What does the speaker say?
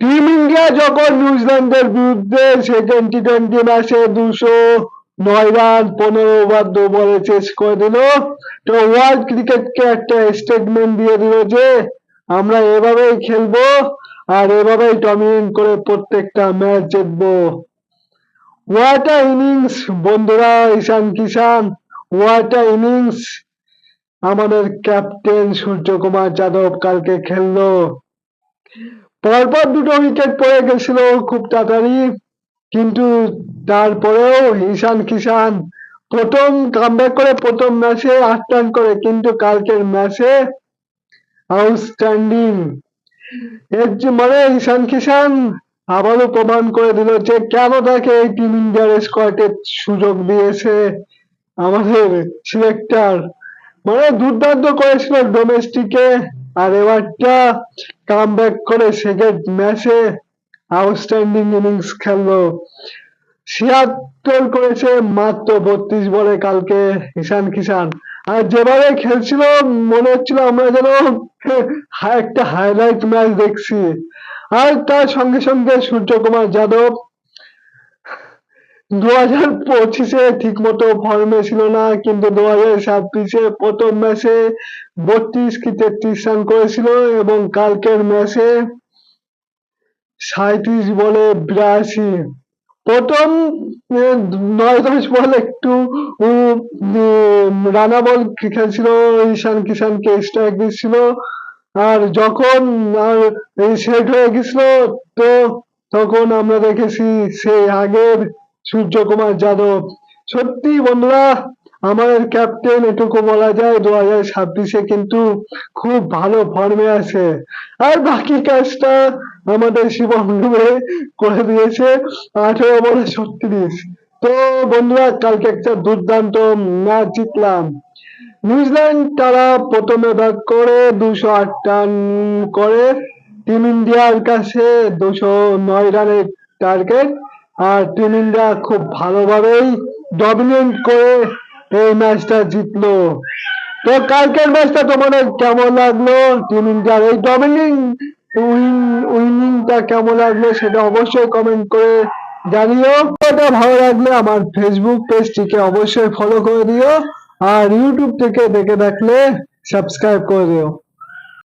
Team India যখন নিউজিল্যান্ডের বিরুদ্ধে সেকেন্ড টি টোয়েন্টি ম্যাচে দুশো নয় রান পনেরো ওভার দু বলে চেস করে দিল, তো ওয়ার্ল্ড ক্রিকেটকে একটা স্টেটমেন্ট দিয়ে দিল যে, আমরা এভাবেই খেলব আর এভাবেই ডমিনেট করে প্রত্যেকটা ম্যাচ জিতবো। হোয়াট আ ইনিংস বন্ধুরা, Ishan Kishan what a innings আমাদের ক্যাপ্টেন সূর্যকুমার যাদব কালকে খেললো। পরপর দুটো উইকেট পড়ে গেছিল খুব তাড়াতাড়ি, কিন্তু তারপরেও ঈশান কিষান প্রথম কামব্যাক করে প্রথম ম্যাচে আট রান করে, কিন্তু কালকের ম্যাচে আউটস্ট্যান্ডিং এর মানে ঈশান কিষান আবারও প্রমাণ করে দিল যে কেন তাকে এই টিম ইন্ডিয়ার স্কোয়াডে সুযোগ দিয়েছে আমাদের সিলেক্টর মানে দুর্দান্ত করেছিল ডোমেস্টিকে আর এবারটা কাম করে সেকেন্ড ম্যাচে আউটস্ট্যান্ডিং ইনিংস খেললো। ছিয়াত্তর করেছে, মাত্র বত্রিশ বলে কালকে ঈশান কিষান। আর যেভাবে খেলছিল, মনে হচ্ছিল আমরা যেন একটা হাইলাইট ম্যাচ দেখছি। আর তার সঙ্গে সঙ্গে সূর্যকুমার যাদব দু হাজার পঁচিশে ঠিক মতো ফর্মে ছিল না, কিন্তু দু হাজার ছাব্বিশে প্রথম ম্যাচে বত্রিশ কি তেত্রিশ রান করেছিল এবং কালকের ম্যাচে সাঁইত্রিশ বলে বিরাশি। প্রথম নয় দশ বল একটু রানা বল খেলছিল, ঈশান কিষানকে স্ট্রাইক দিচ্ছিল। আর যখন আর সেট হয়ে গেছিল, তো তখন আমরা দেখেছি সেই আগের সূর্যকুমার যাদব। সত্যি বন্ধুরা আমাদের ক্যাপ্টেন এটুকু বলা যায় দু হাজার ছাব্বিশে কিন্তু খুব ভালো ফর্মে আছে। আর বাকি কাজটা আমাদের শিবম ডুবে করে দিয়েছে আঠেরো বলে ছত্রিশ। তো বন্ধুরা, কালকে একটা দুর্দান্ত ম্যাচ জিতলাম। নিউজিল্যান্ড তারা প্রথমে ব্যাট করে দুশো আট রান করে। টিম ইন্ডিয়ার কাছে দুশো নয় রানের টার্গেট আর টিম ইন্ডিয়া খুব ভালোভাবেই ডমিনেট করে এই ম্যাচটা জিতলো। তো কালকের ম্যাচটা তোমাদের কেমন লাগল? টিম ইন্ডিয়ার এই ডমিনিং উইনিংটা কেমন লাগল সেটা অবশ্যই কমেন্ট করে জানিও। এটা ভালো লাগলে আমার ফেসবুক পেজটিকে অবশ্যই ফলো করে দিও। আর ইউটিউব থেকে দেখে থাকলে সাবস্ক্রাইব করে দিও।